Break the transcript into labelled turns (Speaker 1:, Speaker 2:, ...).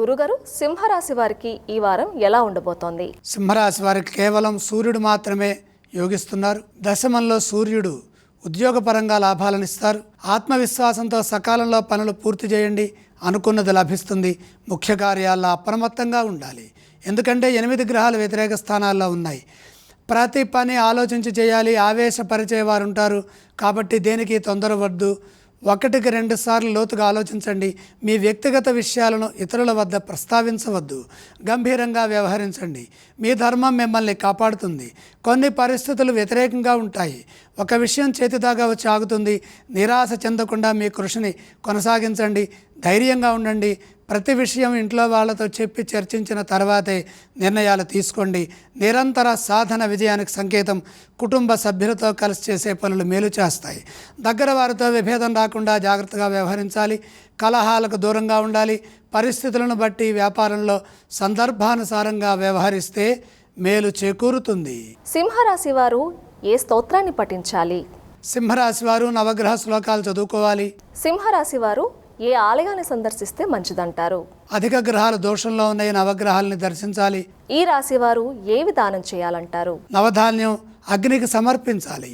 Speaker 1: గురుగారు సింహరాశి వారికి ఈ వారం ఎలా ఉండబోతోంది?
Speaker 2: సింహరాశి వారికి కేవలం సూర్యుడు మాత్రమే యోగిస్తున్నారు. దశమంలో సూర్యుడు ఉద్యోగపరంగా లాభాలను ఇస్తారు. ఆత్మవిశ్వాసంతో సకాలంలో పనులు పూర్తి చేయండి అనుకున్నది లభిస్తుంది. ముఖ్య కార్యాల్లో అప్రమత్తంగా ఉండాలి. ఎందుకంటే ఎనిమిది గ్రహాలు వ్యతిరేక స్థానాల్లో ఉన్నాయి. ప్రతి పని ఆలోచించి చేయాలి ఆవేశపరిచే వారు ఉంటారు. కాబట్టి దేనికి తొందరవద్దు ఒకటికి రెండు సార్లు లోతుగా ఆలోచించండి. మీ వ్యక్తిగత విషయాలను ఇతరుల వద్ద ప్రస్తావించవద్దు. గంభీరంగా వ్యవహరించండి. మీ ధర్మం మిమ్మల్ని కాపాడుతుంది. కొన్ని పరిస్థితులు వ్యతిరేకంగా ఉంటాయి. ఒక విషయం చేతిదాకా వచ్చి ఆగుతుంది. నిరాశ చెందకుండా మీ కృషిని కొనసాగించండి. ధైర్యంగా ఉండండి. ప్రతి విషయం ఇంట్లో వాళ్ళతో చెప్పి చర్చించిన తర్వాతే నిర్ణయాలు తీసుకోండి. నిరంతర సాధన విజయానికి సంకేతం కుటుంబ సభ్యులతో కలిసి చేసే పనులు మేలు చేస్తాయి. దగ్గర వారితో విభేదం రాకుండా జాగ్రత్తగా వ్యవహరించాలి. కలహాలకు దూరంగా ఉండాలి. పరిస్థితులను బట్టి వ్యాపారంలో సందర్భానుసారంగా వ్యవహరిస్తే మేలు చేకూరుతుంది.
Speaker 1: సింహరాశి వారు ఏ స్తోత్రాన్ని పఠించాలి?
Speaker 2: సింహరాశి వారు నవగ్రహ శ్లోకాలు చదువుకోవాలి.
Speaker 1: సింహరాశి వారు ఏ ఆలయాన్ని సందర్శిస్తే మంచిదంటారు?
Speaker 2: అధిక గ్రహాలు దోషంలో ఉన్నాయి నవగ్రహాలని దర్శించాలి.
Speaker 1: ఈ రాశి వారు ఏ విధానం చేయాలంటారు?
Speaker 2: నవధాన్యం అగ్నికి సమర్పించాలి.